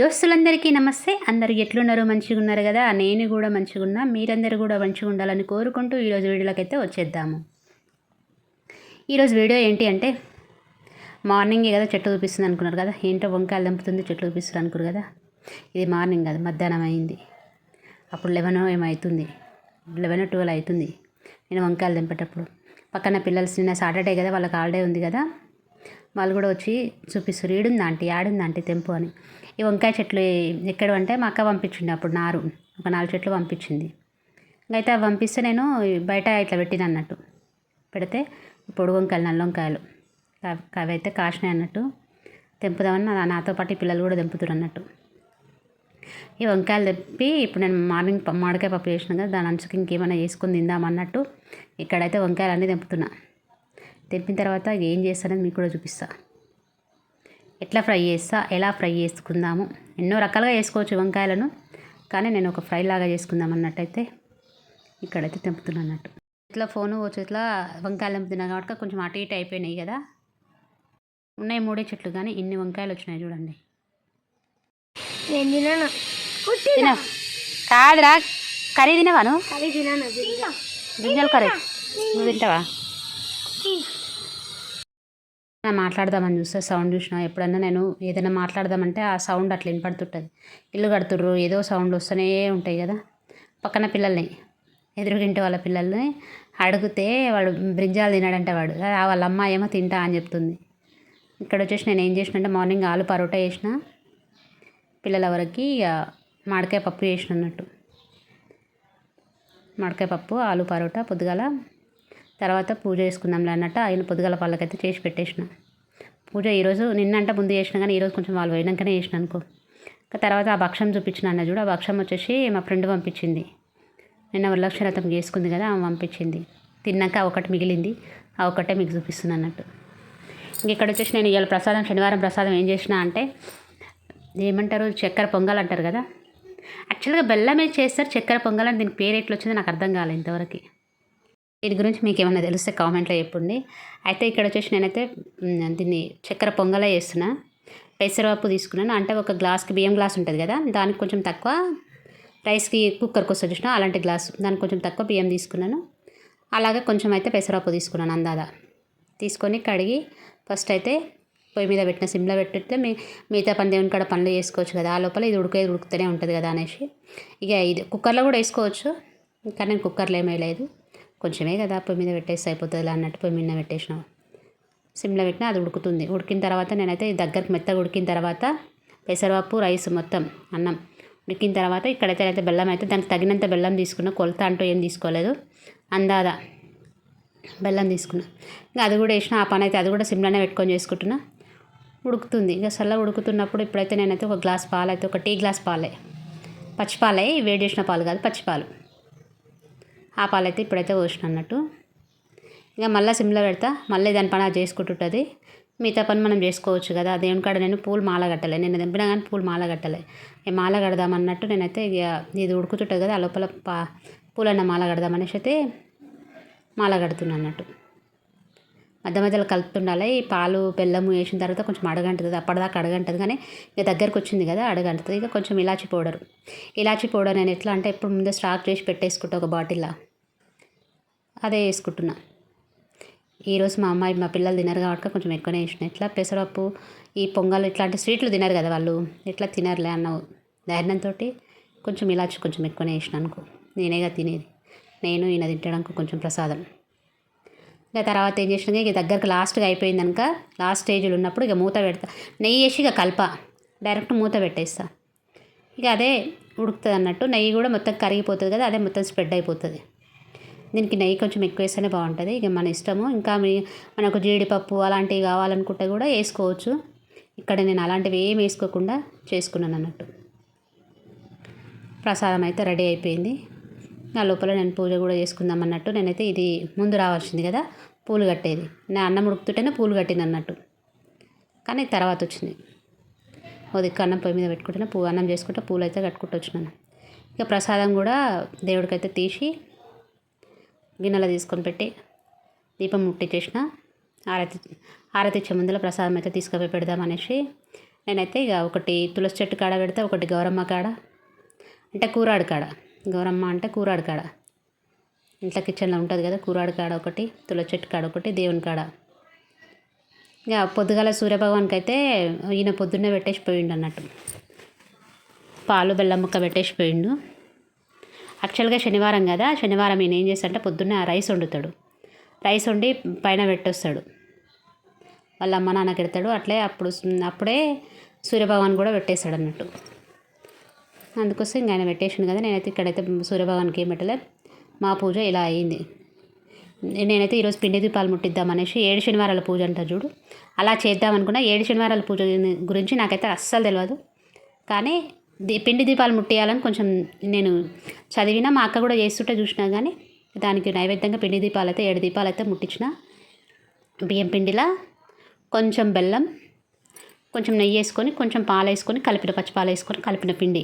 దోస్తులందరికీ నమస్తే. అందరు ఎట్లున్నారు? మంచిగా ఉన్నారు కదా? నేను కూడా మంచిగా ఉన్నా. మీరందరూ కూడా మంచిగా ఉండాలని కోరుకుంటూ ఈరోజు వీడియోలోకి అయితే వచ్చేద్దాము. ఈరోజు వీడియో ఏంటి అంటే మార్నింగే కదా చెట్టు చూపిస్తుంది అనుకున్నారు కదా? ఏంటో వంకాయలు దంపుతుంది చెట్లు చూపిస్తుంది అనుకున్నారు కదా? ఇది మార్నింగ్ కదా మధ్యాహ్నం అయింది. అప్పుడు లెవెన్ ఏమవుతుంది లెవెన్ ట్వెల్వ్ అవుతుంది. నేను వంకాయలు దింపేటప్పుడు. పక్కన పిల్లలు నిన్న సాటర్డే కదా వాళ్ళకి హాలిడే ఉంది కదా? వాళ్ళు కూడా వచ్చి చూపిస్తారు ఈడుంది ఆంటీ? ఆడుంది ఆంటీ? తెంపు అని. ఈ వంకాయ చెట్లు ఎక్కడ అంటే మా అక్క పంపించింది అప్పుడు నారు ఒక నాలుగు చెట్లు పంపించింది. అయితే అవి పంపిస్తే నేను బయట ఇట్లా పెట్టిన అన్నట్టు. పెడితే పొడి వంకాయలు నల్ల వంకాయలు అవి- అయితే కాసినాయి అన్నట్టు. తెంపుదామని నా- నాతో పాటు ఈ పిల్లలు కూడా తెంపుతారు అన్నట్టు. ఈ వంకాయలు తెప్పి ఇప్పుడు నేను మార్నింగ్ మామిడికాయ పప్పు చేసిన కదా దాని అంచుకి ఇంకేమైనా చేసుకుని తిందామన్నట్టు ఇక్కడైతే వంకాయలు అన్నీ తెంపుతున్నా. తెంపిన తర్వాత ఏం చేస్తానని మీకు కూడా చూపిస్తాను ఎట్లా ఫ్రై చేస్తా ఎలా ఫ్రై చేసుకుందాము. ఎన్నో రకాలుగా చేసుకోవచ్చు వంకాయలను కానీ నేను ఒక ఫ్రై లాగా చేసుకుందాం అన్నట్టయితే ఇక్కడైతే తెంపుతున్నా అన్నట్టు. ఇట్లా ఫోను చేతిలో వంకాయలు తెంపుతున్నా కాబట్టి కొంచెం అటు ఇటు అయిపోయినాయి కదా. ఉన్నాయి మూడే చెట్లు కానీ ఇన్ని వంకాయలు వచ్చినాయి చూడండి. కాదురా కర్రీ తినవాను గింజల కర్రీ. నువ్వు తింటావా? నా మాట్లాడదామని చూస్తే సౌండ్ చూసినా ఎప్పుడన్నా నేను ఏదైనా మాట్లాడదామంటే ఆ సౌండ్ అట్లా వినపడుతుంటుంది. ఇల్లు కడుతుర్రు ఏదో సౌండ్ వస్తూనే ఉంటాయి కదా. పక్కన పిల్లల్ని ఎదురుగింటి వాళ్ళ పిల్లల్ని అడిగితే వాడు బ్రింజాలు తినాడంటే వాడు. వాళ్ళ అమ్మ ఏమో తింటా అని చెప్తుంది. ఇక్కడ వచ్చేసి నేను ఏం చేసిన అంటే మార్నింగ్ ఆలు పరోటా చేసిన. పిల్లల వరకు ఇక మామిడికాయ పప్పు చేసిన అన్నట్టు. మామిడికాయ పప్పు ఆలు పరోటా పొద్దుగాల తర్వాత పూజ చేసుకుందాంలే అన్నట్టు ఆయన పొద్దుగల వాళ్ళకైతే చేసి పెట్టేసిన. పూజ ఈరోజు నిన్నంటే ముందు చేసిన కానీ ఈరోజు కొంచెం వాళ్ళు పోయినాకనే చేసిన అనుకో. ఇంకా తర్వాత ఆ భక్షం చూపించిన అన్న చూడు ఆ భక్షం వచ్చేసి మా ఫ్రెండ్ పంపించింది. నిన్న వరలక్ష్మి రథం చేసుకుంది కదా ఆమె పంపించింది. తిన్నాక ఒకటి మిగిలింది ఆ ఒకటే మీకు చూపిస్తుంది అన్నట్టు. ఇంక ఇక్కడ వచ్చేసి నేను ఇవాళ ప్రసాదం శనివారం ప్రసాదం ఏం చేసిన అంటే ఏమంటారు చక్కెర పొంగల్ అంటారు కదా. యాక్చువల్గా బెల్లం చేస్తారు చక్కెర పొంగల్ అని దీనికి పేరు ఎట్లా వచ్చిందో నాకు అర్థం కాలేదు ఇంతవరకు. దీని గురించి మీకు ఏమైనా తెలిస్తే కామెంట్లో చెప్పండి. అయితే ఇక్కడ వచ్చేసి నేనైతే దీన్ని చక్కెర పొంగల చేస్తున్నా. పెసరపప్పు తీసుకున్నాను. అంటే ఒక గ్లాస్కి బియ్యం గ్లాస్ ఉంటుంది కదా దానికి కొంచెం తక్కువ రైస్కి కుక్కర్కి వస్తుంది చూసిన అలాంటి గ్లాస్ దానికి కొంచెం తక్కువ బియ్యం తీసుకున్నాను. అలాగే కొంచెం అయితే పెసరపప్పు తీసుకున్నాను అందాదా. తీసుకొని కడిగి ఫస్ట్ అయితే పొయ్యి మీద పెట్టిన సిమ్లో పెట్టితే మీ మిగతా పని దేవుని కాడ పనులు చేసుకోవచ్చు కదా ఆ లోపల ఇది ఉడికే ఉడుకుతూనే ఉంటుంది కదా అనేసి. ఇక ఇది కుక్కర్లో కూడా వేసుకోవచ్చు కానీ నేను కుక్కర్లో ఏమీ లేదు. కొంచెమే కదా పొయ్యి మీద పెట్టేసి అయిపోతుంది అన్నట్టు పొయ్యి మీద పెట్టేసినాం సిమ్లో పెట్టినా అది ఉడుకుతుంది. ఉడికిన తర్వాత నేనైతే ఈ దగ్గరికి మెత్తగా ఉడికిన తర్వాత పెసరపప్పు రైస్ మొత్తం అన్నం ఉడికిన తర్వాత ఇక్కడైతే అయితే బెల్లం అయితే దానికి తగినంత బెల్లం తీసుకున్నా. కొలత అంటూ ఏం తీసుకోలేదు. అందాదా బెల్లం తీసుకున్నా. ఇంకా అది కూడా వేసిన ఆ పని అయితే అది కూడా సిమ్లోనే పెట్టుకొని చేసుకుంటున్నా. ఉడుకుతుంది. ఇంకా చల్ల ఉడుకుతున్నప్పుడు ఇప్పుడైతే నేనైతే ఒక గ్లాస్ పాలు అయితే ఒక టీ గ్లాస్ పాలే. పచ్చిపాలే వేడి చేసిన పాలు కాదు పచ్చిపాలు ఆ పాలైతే ఇప్పుడైతే పోసిన అన్నట్టు. ఇంకా మళ్ళీ సిమ్లో పెడతా. మళ్ళీ దాని పని అది చేసుకుంటుంటుంది. మిగతా పని మనం చేసుకోవచ్చు కదా. దేవుని కాడ నేను పూలు మాల కట్టలే. నేను దింపినా కానీ పూలు మాల కట్టలే. మాల కడదాం అన్నట్టు నేనైతే ఇక ఇది ఉడుకుతుంటుంది కదా ఆ లోపల పా పూలన్న మాల కడదామనేసి అయితే మాల కడుతున్నా అన్నట్టు. మధ్య మధ్యలో కలుపుతుండాలి. ఈ పాలు బెల్లము వేసిన తర్వాత కొంచెం అడగంటుంది. అప్పటిదాకా అడగంటుంది. కానీ ఇక దగ్గరకు వచ్చింది కదా అడగంటుంది. ఇక కొంచెం ఇలాచి పౌడర్. ఇలాచి పౌడర్ నేను ఎట్లా అంటే ఇప్పుడు ముందే స్టాక్ చేసి పెట్టేసుకుంటా ఒక బాటిల్లా. అదే వేసుకుంటున్నా. ఈరోజు మా అమ్మాయి మా పిల్లలు తినరు కాబట్టి కొంచెం ఎక్కువనే వేసిన. ఇట్లా పెసరపప్పు ఈ పొంగల్ ఇట్లాంటి స్వీట్లు తినరు కదా వాళ్ళు. ఎట్లా తినరులే అన్న ధైర్యంతో కొంచెం ఇలాచి కొంచెం ఎక్కువనే వేసిన అనుకో. నేనేగా తినేది. నేను ఈయన తింటడానికి కొంచెం ప్రసాదం. ఇక తర్వాత ఏం చేసినాక ఇక దగ్గరకు లాస్ట్గా అయిపోయింది కనుక లాస్ట్ స్టేజ్లో ఉన్నప్పుడు ఇక మూత పెడతా. నెయ్యి వేసి ఇక కలప. డైరెక్ట్ మూత పెట్టేస్తా. ఇక అదే ఉడుకుతుంది అన్నట్టు నెయ్యి కూడా మొత్తం కరిగిపోతుంది కదా అదే మొత్తం స్ప్రెడ్ అయిపోతుంది. దీనికి నెయ్యి కొంచెం ఎక్కువ వేస్తేనే బాగుంటుంది. ఇక మన ఇష్టము. ఇంకా మీ మనకు జీడిపప్పు అలాంటివి కావాలనుకుంటే కూడా వేసుకోవచ్చు. ఇక్కడ నేను అలాంటివి ఏం వేసుకోకుండా చేసుకున్నాను అన్నట్టు. ప్రసాదం అయితే రెడీ అయిపోయింది. ఆ లోపల నేను పూజ కూడా చేసుకుందాం అన్నట్టు నేనైతే ఇది ముందు రావాల్సింది కదా పూలు కట్టేది. నేను అన్నం ఉడుకుతుంటేనే పూలు కట్టింది అన్నట్టు. కానీ తర్వాత వచ్చింది. ఓ దిక్కు అన్నం పొయ్యి మీద పెట్టుకుంటేనే పూ అన్నం చేసుకుంటే పూలు అయితే కట్టుకుంటూ వచ్చినాను. ఇక ప్రసాదం కూడా దేవుడికైతే తీసి గిన్నెలో తీసుకొని పెట్టి దీపం ముట్టించేసిన ఆరతి ఆరతి ఇచ్చే ముందులో ప్రసాదం అయితే తీసుకుపోయి పెడదామనేసి నేనైతే ఇక ఒకటి తులసి చెట్టు కాడ పెడితే ఒకటి గౌరమ్మ కాడ అంటే కూరాడు కాడ. గౌరమ్మ అంటే కూరాడు కాడ. ఇంట్లో కిచెన్లో ఉంటుంది కదా కూరాడు కాడ ఒకటి తుల చెట్టు కాడ ఒకటి దేవుని కాడ. ఇక పొద్దుగాల సూర్యభగవాన్కి అయితే ఈయన పొద్దున్నే పెట్టేసి పోయిండు అన్నట్టు. పాలు బెల్లం ముక్క పెట్టేసి పోయిండు. యాక్చువల్గా శనివారం కదా శనివారం ఈయన ఏం చేస్తాడంటే పొద్దున్నే ఆ రైస్ వండుతాడు. రైస్ వండి పైన పెట్టొస్తాడు. వాళ్ళ అమ్మ నాన్నకి పెడతాడు. అట్లే అప్పుడు అప్పుడే సూర్యభగవాన్ కూడా పెట్టేస్తాడు అన్నట్టు అందుకోసం ఇంకా ఆయన పెట్టేసిండు కదా నేనైతే ఇక్కడైతే సూర్యభగవాన్కి ఏం పెట్టలే. మా పూజ ఇలా అయ్యింది నేనైతే ఈరోజు పిండి దీపాలు ముట్టిద్దాం అనేసి ఏడు శనివారాల పూజ అంటారు చూడు. అలా చేద్దాం అనుకున్నా ఏడు శనివారాల పూజ గురించి నాకైతే అస్సలు తెలియదు కానీ దీ పిండి దీపాలు ముట్టేయాలని కొంచెం నేను చదివినా మా అక్క కూడా చేస్తుంటే చూసినా కానీ దానికి నైవేద్యంగా పిండి దీపాలు అయితే ఏడు దీపాలు అయితే ముట్టించిన. బియ్యం పిండిలా కొంచెం బెల్లం కొంచెం నెయ్యి వేసుకొని కొంచెం పాలు వేసుకొని కలిపిన పచ్చిపాలు వేసుకొని కలిపిన పిండి.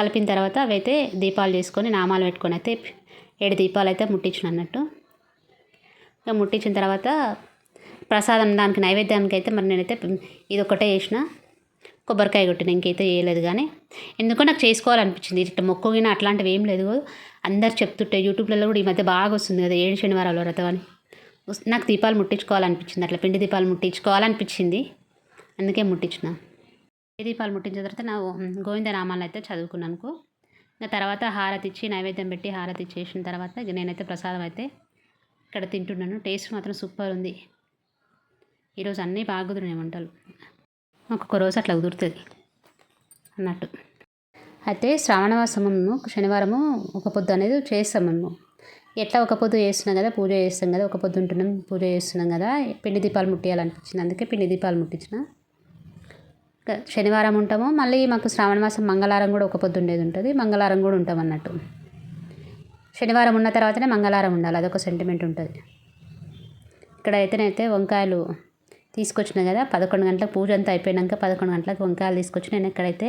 కలిపిన తర్వాత అవైతే దీపాలు చేసుకొని నామాలు పెట్టుకొని అయితే ఏడు దీపాలు అయితే ముట్టించిన అన్నట్టు. ఇంకా ముట్టించిన తర్వాత ప్రసాదం దానికి నైవేద్యానికి అయితే మరి నేనైతే ఇది ఒకటే చేసిన. కొబ్బరికాయ కొట్టిన ఇంకైతే చేయలేదు కానీ. ఎందుకో నాకు చేసుకోవాలనిపించింది. ఇట్లా మొక్కుగిన అట్లాంటివి ఏం లేదు. అందరు చెప్తుంటే యూట్యూబ్లలో కూడా ఈ మధ్య బాగా వస్తుంది కదా ఏడు శనివారాలు వ్రతం అని. నాకు దీపాలు ముట్టించుకోవాలనిపించింది. అట్లా పిండి దీపాలు ముట్టించుకోవాలనిపించింది. అందుకే ముట్టించిన. దీపాలు ముట్టించిన తర్వాత నా గోవిందనామాలను అయితే చదువుకున్నాను ఇంకా తర్వాత హారతి ఇచ్చి నైవేద్యం పెట్టి హారతి ఇచ్చేసిన తర్వాత ఇక నేనైతే ప్రసాదం అయితే ఇక్కడ తింటున్నాను. టేస్ట్ మాత్రం సూపర్ ఉంది. ఈరోజు అన్నీ బాగా కుదిరినాయి వంటలు. ఒక్కొక్క రోజు అట్లా కుదురుతుంది అన్నట్టు. అయితే శ్రావణవాసము శనివారము ఒక పొద్దు అనేది చేస్తాం మేము ఎట్లా ఒక పొద్దు చేస్తున్నాం కదా పూజ చేస్తాం కదా ఒక పొద్దు ఉంటున్నాం పూజ చేస్తున్నాం కదా పిండి దీపాలు ముట్టియాలనిపించింది. అందుకే పిండి దీపాలు ముట్టించిన. శనివారం ఉంటాము. మళ్ళీ మాకు శ్రావణ మాసం మంగళవారం కూడా ఒక పొద్దు ఉండేది ఉంటుంది. మంగళవారం కూడా ఉంటాం అన్నట్టు. శనివారం ఉన్న తర్వాతనే మంగళవారం ఉండాలి. అదొక సెంటిమెంట్ ఉంటుంది. ఇక్కడ అయితేనైతే వంకాయలు తీసుకొచ్చిన కదా పదకొండు గంటలకు పూజ అంతా అయిపోయినాక పదకొండు గంటలకు వంకాయలు తీసుకొచ్చి నేను ఇక్కడైతే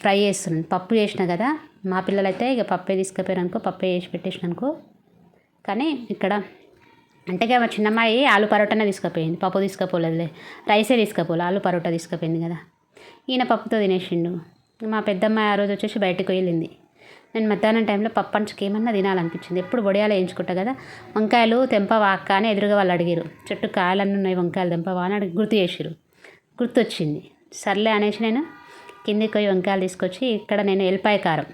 ఫ్రై చేస్తున్నాను పప్పు చేసిన కదా మా పిల్లలైతే ఇక పప్పే తీసుకుపోయారు అనుకో పప్పే చేసి పెట్టేసిన అనుకో కానీ ఇక్కడ అంటే ఇక మా చిన్నమ్మాయి ఆలు పరోటానే తీసుకుపోయింది. పప్పు తీసుకుపోలేదులే. రైసే తీసుకుపోలే. ఆలు పరోటా తీసుకుపోయింది కదా. ఈయన పప్పుతో తినేసిండు. మా పెద్దమ్మాయి ఆ రోజు వచ్చేసి బయటకు వెళ్ళింది. నేను మధ్యాహ్నం టైంలో పప్పంచుకి ఏమన్నా తినాలనిపించింది. ఎప్పుడు వడియాలు వేయించుకుంటా కదా. వంకాయలు తెంపవా అక్క అని ఎదురుగా వాళ్ళు అడిగారు చెట్టు కాయలన్నీ ఉన్నాయి వంకాయలు తెంపవా అని అడిగి గుర్తు చేసిరు గుర్తొచ్చింది. సర్లే అనేసి నేను కిందికి పోయి వంకాయలు తీసుకొచ్చి ఇక్కడ నేను ఎల్పాయ కారం.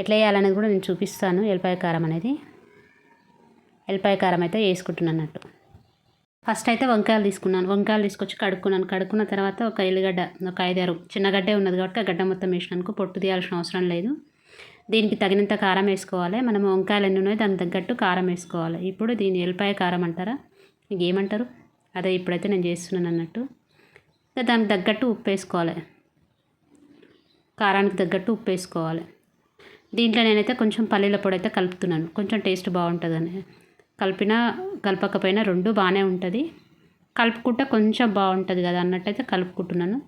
ఎట్లా వేయాలనేది కూడా నేను చూపిస్తాను. ఎల్పాయ కారం అనేది. ఎల్లిపాయ కారం అయితే వేసుకుంటున్నాను అన్నట్టు. ఫస్ట్ అయితే వంకాయలు తీసుకున్నాను. వంకాయలు తీసుకొచ్చి కడుక్కున్నాను. కడుక్కున్న తర్వాత ఒక ఎల్లిగడ్డ ఒక ఐదారు చిన్న గడ్డే ఉన్నది కాబట్టి ఆ గడ్డ మొత్తం వేసినాను పొట్టు తీయాల్సిన అవసరం లేదు. దీనికి తగినంత కారం వేసుకోవాలి. మనం వంకాయలు ఎన్ని ఉన్నాయో దానికి తగ్గట్టు కారం వేసుకోవాలి. ఇప్పుడు దీన్ని ఎల్లిపాయ కారం అంటారా? మీకు ఏమంటారు అదే ఇప్పుడైతే నేను చేస్తున్నాను అన్నట్టు. ఇంకా దానికి తగ్గట్టు ఉప్పు వేసుకోవాలి. కారానికి తగ్గట్టు ఉప్పు వేసుకోవాలి. దీంట్లో నేనైతే కొంచెం పల్లీల పొడి అయితే కలుపుతున్నాను. కొంచెం టేస్ట్ బాగుంటుందని. కలిపినా కలపకపోయినా రెండు బాగానే ఉంటుంది. కలుపుకుంటే కొంచెం బాగుంటుంది కదా అన్నట్టయితే కలుపుకుంటున్నాను.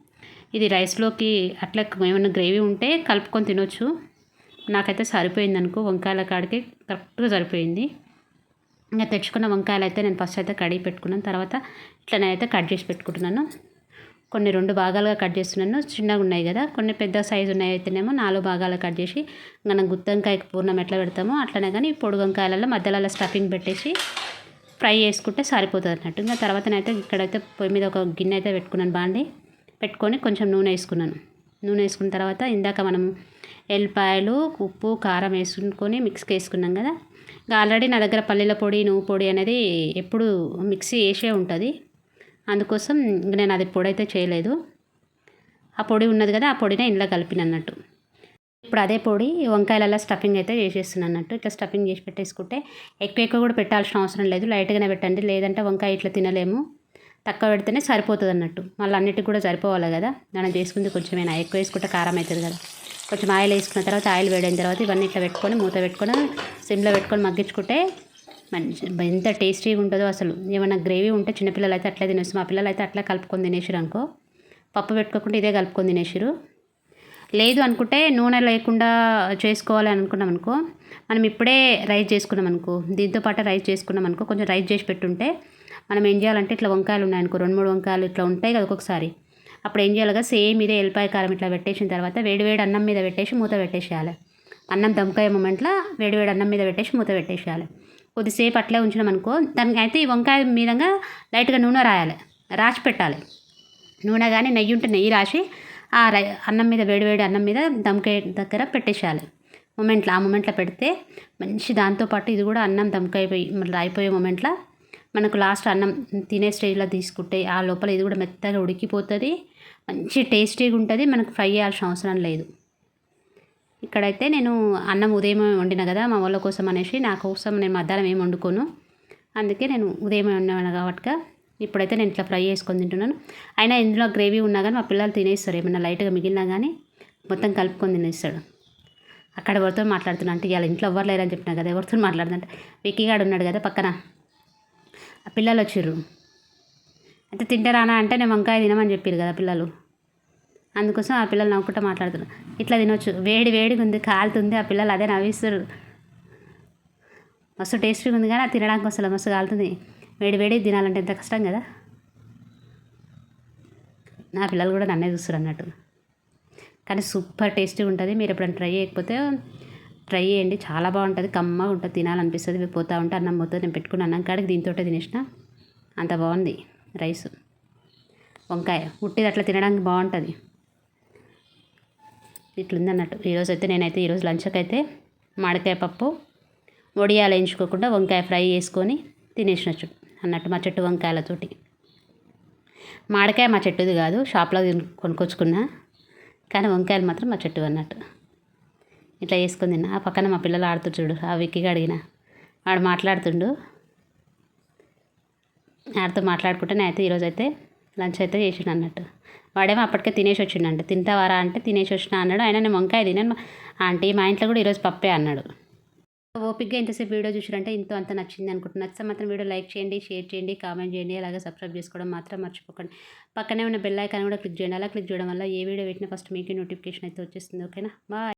ఇది రైస్లోకి అట్లా ఏమైనా గ్రేవీ ఉంటే కలుపుకొని తినొచ్చు. నాకైతే సరిపోయింది అనుకో వంకాయల కాడికి కరెక్ట్గా సరిపోయింది. ఇంకా తెచ్చుకున్న వంకాయలు అయితే నేను ఫస్ట్ అయితే కడిగి పెట్టుకున్నాను. తర్వాత ఇట్లా నేనైతే కట్ చేసి పెట్టుకుంటున్నాను. కొన్ని రెండు భాగాలుగా కట్ చేస్తున్నాను. చిన్నగా ఉన్నాయి కదా. కొన్ని పెద్ద సైజు ఉన్నాయి అయితేనేమో నాలుగు భాగాలు కట్ చేసి మనం గుత్తంకాయకి పూర్ణం ఎట్లా పెడతామో అట్లనే కానీ పొడి వంకాయలలో మధ్యలో స్టఫింగ్ పెట్టేసి ఫ్రై చేసుకుంటే సరిపోతుంది అన్నట్టు. ఇంకా తర్వాతనైతే ఇక్కడైతే పొయ్యి మీద ఒక గిన్నె అయితే పెట్టుకున్నాను బాండి. పెట్టుకొని కొంచెం నూనె వేసుకున్నాను. నూనె వేసుకున్న తర్వాత ఇందాక మనం ఎల్లిపాయలు ఉప్పు కారం వేసుకొని మిక్స్కి వేసుకున్నాం కదా. ఇంకా ఆల్రెడీ నా దగ్గర పల్లీల పొడి నువ్వు పొడి అనేది ఎప్పుడు మిక్సీ వేసే ఉంటుంది. అందుకోసం ఇంక నేను అది పొడి అయితే చేయలేదు. ఆ పొడి ఉన్నది కదా ఆ పొడినే ఇంట్లో కలిపిన అన్నట్టు ఇప్పుడు అదే పొడి వంకాయలలో స్టఫింగ్ అయితే చేసేస్తున్నాను అన్నట్టు ఇట్లా స్టఫింగ్ చేసి పెట్టేసుకుంటే ఎక్కువ ఎక్కువ కూడా పెట్టాల్సిన అవసరం లేదు. లైట్గానే పెట్టండి. లేదంటే వంకాయ ఇట్లా తినలేము. తక్కువ పెడితేనే సరిపోతుంది అన్నట్టు మళ్ళీ అన్నిటికి కూడా సరిపోవాలి కదా. మనం చేసుకుంది కొంచెమైనా ఎక్కువ వేసుకుంటే కారం అవుతుంది కదా. కొంచెం ఆయిల్ వేసుకున్న తర్వాత ఆయిల్ వేడైన తర్వాత ఇవన్నీ ఇట్లా పెట్టుకొని మూత పెట్టుకొని సిమ్లో పెట్టుకొని మగ్గించుకుంటే మంచి ఎంత టేస్టీగా ఉంటుందో అసలు. ఏమైనా గ్రేవీ ఉంటే చిన్నపిల్లలు అయితే అట్లే తినేస్తారు. మా పిల్లలు అయితే అట్లా కలుపుకొని తినేసారు అనుకో. పప్పు పెట్టుకోకుండా ఇదే కలుపుకొని తినేసారు లేదు అనుకుంటే నూనె లేకుండా చేసుకోవాలి అనుకున్నాం అనుకో. మనం ఇప్పుడే రైస్ చేసుకున్నాం అనుకో. దీంతో పాటు రైస్ చేసుకున్నాం అనుకో. కొంచెం రైస్ చేసి పెట్టుంటే మనం ఏం చేయాలంటే ఇట్లా వంకాయలు ఉన్నాయనుకో రెండు మూడు వంకాయలు ఇట్లా ఉంటాయి కదా ఒక్కొక్కసారి. అప్పుడు ఏం చేయాలిగా? సేమ్ ఇదే ఎల్లిపాయ కారం ఇట్లా పెట్టేసిన తర్వాత వేడి వేడి అన్నం మీద పెట్టేసి మూత పెట్టేసేయాలి. అన్నం దమ్కాయ మూమెంట్లో వేడి వేడి అన్నం మీద పెట్టేసి మూత పెట్టేసేయాలి. కొద్దిసేపు అట్లే ఉంచడం అనుకో దానికి అయితే ఈ వంకాయ మీదంగా లైట్గా నూనె రాయాలి రాసి పెట్టాలి. నూనె కానీ నెయ్యి ఉంటే నెయ్యి రాసి ఆ రై అన్నం మీద వేడి వేడి అన్నం మీద దమ్కాయ దగ్గర పెట్టేసేయాలి. మూమెంట్లో ఆ మూమెంట్లో పెడితే మంచి దాంతోపాటు ఇది కూడా అన్నం దమ్కైపోయి మళ్ళీ అయిపోయే మూమెంట్లో మనకు లాస్ట్ అన్నం తినే స్టేజ్లో తీసుకుంటే ఆ లోపల ఇది కూడా మెత్తగా ఉడికిపోతుంది మంచి టేస్టీగా ఉంటుంది మనకు ఫ్రై చేయాల్సిన అవసరం లేదు. ఇక్కడైతే నేను అన్నం ఉదయం వండిన కదా మా వాళ్ళ కోసం అనేసి నా కోసం నేను మధ్యాహ్నం ఏం వండుకోను. అందుకే నేను ఉదయం వండాను కాబట్టి ఇప్పుడైతే నేను ఇట్లా ఫ్రై చేసుకొని తింటున్నాను. అయినా ఇందులో గ్రేవీ ఉన్నా కానీ మా పిల్లలు తినేస్తారు. ఏమైనా లైట్గా మిగిలినా కానీ మొత్తం కలుపుకొని తినేస్తాడు. అక్కడ ఎవరితో మాట్లాడుతున్నా అంటే ఇవాళ ఇంట్లో ఎవ్వరు లేరని చెప్పినా కదా ఎవరితో మాట్లాడుతుంటే విక్కీగాడు ఉన్నాడు కదా పక్కన. ఆ పిల్లలు వచ్చారు అయితే తింటారానా అంటే నేను వంకాయ తినమని చెప్పారు కదా పిల్లలు. అందుకోసం ఆ పిల్లలు నవ్వుకుంటూ మాట్లాడుతున్నారు. ఇట్లా తినొచ్చు. వేడి వేడిగా ఉంది కాలుతుంది ఆ పిల్లలు అదే నవ్విస్తారు. మస్తు టేస్టీగా ఉంది కానీ అది తినడానికి అసలు మస్తు కాలుతుంది. వేడి వేడి తినాలంటే ఎంత కష్టం కదా. నా పిల్లలు కూడా నన్నే చూస్తారు అన్నట్టు. కానీ సూపర్ టేస్టీగా ఉంటుంది మీరు ఎప్పుడైనా ట్రై చేయకపోతే ట్రై చేయండి. చాలా బాగుంటుంది. కమ్మగా ఉంటుంది. తినాలనిపిస్తుంది. పోతా ఉంటే అన్నం పోతుంది నేను పెట్టుకున్న అన్నం కాడికి దీంతో తినేసిన. అంత బాగుంది రైస్. వంకాయ. ఉట్టిది అట్లా తినడానికి బాగుంటుంది. ఇట్లుంది అన్నట్టు ఈరోజు అయితే నేనైతే ఈరోజు లంచ్కి అయితే మామిడికాయ పప్పు వడియాలు వేయించుకోకుండా వంకాయ ఫ్రై చేసుకొని తినేసినచ్చు అన్నట్టు మా చెట్టు వంకాయలతోటి. మామిడికాయ మా చెట్టుది కాదు షాప్లో కొనుక్కొచ్చుకున్నా కానీ వంకాయలు మాత్రం మా చెట్టు అన్నట్టు. ఇట్లా వేసుకుని తిన్నా. ఆ పక్కన మా పిల్లలు ఆడుతూ చూడు ఆ విక్కిగా అడిగిన వాడు మాట్లాడుతుండు. ఆడితో మాట్లాడుకుంటే నేనైతే ఈరోజైతే లంచ్ అయితే చేసిన అన్నట్టు. వాడేమో అప్పటికే తినేసి వచ్చిండంట. తింటావారా అంటే తినేసి వచ్చిన అన్నాడు. ఆయన నేను వంకాయ తిన్నాను ఆంటీ మా ఇంట్లో కూడా ఈరోజు పప్పే అన్నాడు. ఓపిక్గా ఇంతసేపు వీడియో చూసారంటే ఇంత అంత నచ్చింది అనుకుంటున్నాను నచ్చితే మాత్రం వీడియో లైక్ చేయండి షేర్ చేయండి కామెంట్ చేయండి. అలాగే సబ్స్క్రైబ్ చేసుకోవడం మాత్రం మర్చిపోకండి. పక్కనే ఉన్న బెల్ ఐకాన్ కూడా క్లిక్ చేయండి. అలా క్లిక్ చేయడం వల్ల ఏ వీడియో పెట్టినా ఫస్ట్ మీకు నోటిఫికేషన్ అయితే వచ్చేస్తుంది. ఓకేనా? బాయ్.